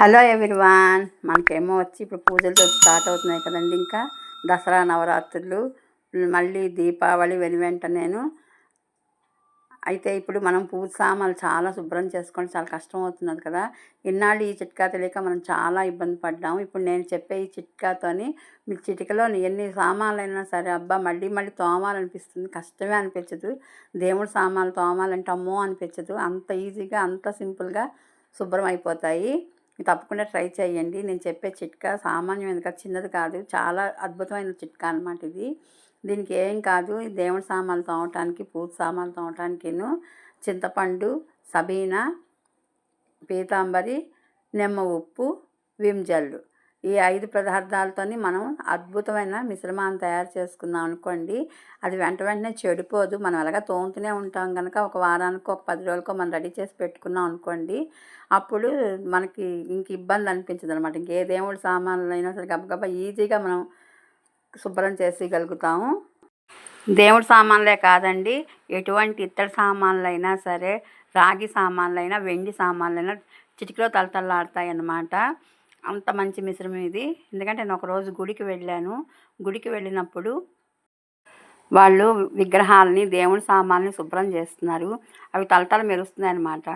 Hello everyone మనకేమో వచ్చి ఇప్పుడు పూజలతో స్టార్ట్ అవుతున్నాయి కదండి ఇంకా. దసరా నవరాత్రులు మళ్ళీ దీపావళి వెను వెంట నేను. అయితే ఇప్పుడు మనం పూజ సామాన్లు చాలా శుభ్రం చేసుకోవడం చాలా కష్టం అవుతున్నది కదా. ఇన్నాళ్ళు ఈ చిట్కా తెలియక మనం చాలా ఇబ్బంది పడ్డాము. ఇప్పుడు నేను చెప్పే ఈ చిట్కాతోని మీ చిటికలో ఎన్ని సామాన్లు అయినా సరే అబ్బా మళ్ళీ మళ్ళీ తోమాలనిపిస్తుంది. కష్టమే అనిపించదు. దేవుడి సామాన్లు తోమాలంటే అమ్మో అనిపించదు. అంత ఈజీగా అంత సింపుల్గా శుభ్రం అయిపోతాయి. తప్పకుండా ట్రై చేయండి. నేను చెప్పే చిట్కా సామాన్యమైన కాదు చిన్నది కాదు. చాలా అద్భుతమైన చిట్కా అనమాట ఇది. దీనికి ఏం కాదు. దేవుడి సామాన్లు తోమటానికి పూజ సామాన్లు తోమటానికిను చింతపండు సబీనా పీతాంబరి నిమ్మ ఉప్పు విమ్ జల్లు. ఈ ఐదు పదార్థాలతోని మనం అద్భుతమైన మిశ్రమాన్ని తయారు చేసుకుందాం అనుకోండి. అది వెంట వెంటనే చెడిపోదు. మనం అలాగా తోముతూనే ఉంటాం కనుక ఒక వారానికి ఒక పది రోజులకో మనం రెడీ చేసి పెట్టుకున్నాం అనుకోండి. అప్పుడు మనకి ఇంక ఇబ్బంది అనిపించదు అనమాట ఇంకే దేవుడి సామాన్లు అయినా సరే గబగబా ఈజీగా మనం శుభ్రం చేసేయగలుగుతాము. దేవుడి సామాన్లే కాదండి. ఎటువంటి ఇత్తడి సామాన్లు అయినా సరే రాగి సామాన్లైనా వెండి సామాన్లైనా చిటికలో తలతల్లాడతాయి అన్నమాట అంత మంచి మిశ్రమం ఇది. ఎందుకంటే నేను ఒకరోజు గుడికి వెళ్ళాను. గుడికి వెళ్ళినప్పుడు వాళ్ళు విగ్రహాలని దేవుడి సామాన్ని శుభ్రం చేస్తున్నారు. అవి తలతల మెరుస్తున్నాయి అన్నమాట.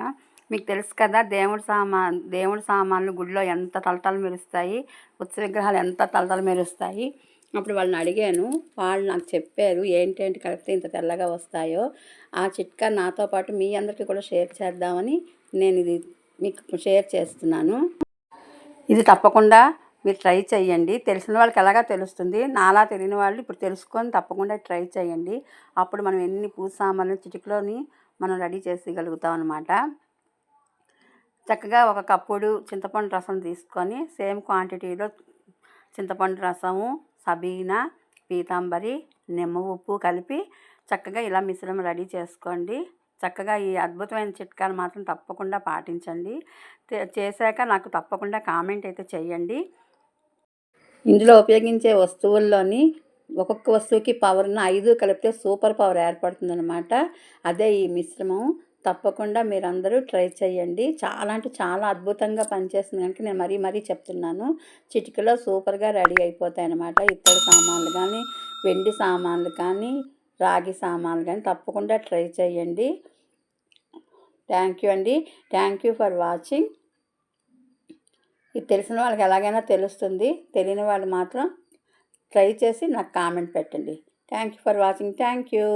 మీకు తెలుసు కదా దేవుడి సామా దేవుడి సామాన్లు గుడిలో ఎంత తలతలు మెరుస్తాయి ఉత్సవ విగ్రహాలు ఎంత తలతలు మెరుస్తాయి? అప్పుడు వాళ్ళని అడిగాను. వాళ్ళు నాకు చెప్పారు ఏంటేంటి కలిపితే ఇంత తెల్లగా వస్తాయో? ఆ చిట్కా నాతో పాటు మీ అందరికీ కూడా షేర్ చేద్దామని నేను ఇది మీకు షేర్ చేస్తున్నాను. ఇది తప్పకుండా మీరు ట్రై చేయండి. తెలిసిన వాళ్ళకి ఎలాగా తెలుస్తుంది? నాలా తెలియని వాళ్ళు ఇప్పుడు తెలుసుకొని తప్పకుండా ట్రై చేయండి. అప్పుడు మనం ఎన్ని పూజ సామాన్లు చిటికలోని మనం రెడీ చేసేయగలుగుతాం అనమాట చక్కగా ఒక కప్పుడు చింతపండు రసం తీసుకొని సేమ్ క్వాంటిటీలో చింతపండు రసము సబీనా పీతాంబరి నిమ్మ ఉప్పు కలిపి చక్కగా ఇలా మిశ్రమం రెడీ చేసుకోండి. చక్కగా ఈ అద్భుతమైన చిట్కాలు మాత్రం తప్పకుండా పాటించండి. చేశాక నాకు తప్పకుండా కామెంట్ అయితే చేయండి. ఇందులో ఉపయోగించే వస్తువుల్లోని ఒక్కొక్క వస్తువుకి పవర్ను ఐదు కలిపితే సూపర్ పవర్ ఏర్పడుతుందనమాట అదే ఈ మిశ్రమం. తప్పకుండా మీరందరూ ట్రై చేయండి. చాలా అంటే చాలా అద్భుతంగా పనిచేస్తుంది కనుక నేను మరీ మరీ చెప్తున్నాను. చిటికలో సూపర్గా రెడీ అయిపోతాయి అన్నమాట ఇత్తడి సామాన్లు కానీ వెండి సామాన్లు కానీ రాగి సామాన్లు కానీ తప్పకుండా ట్రై చేయండి. థ్యాంక్ యూ అండి. థ్యాంక్ యూ ఫర్ వాచింగ్ ఇది తెలిసిన వాళ్ళకి ఎలాగైనా తెలుస్తుంది. తెలియని వాళ్ళు మాత్రం ట్రై చేసి నాకు కామెంట్ పెట్టండి. Thank you for watching thank you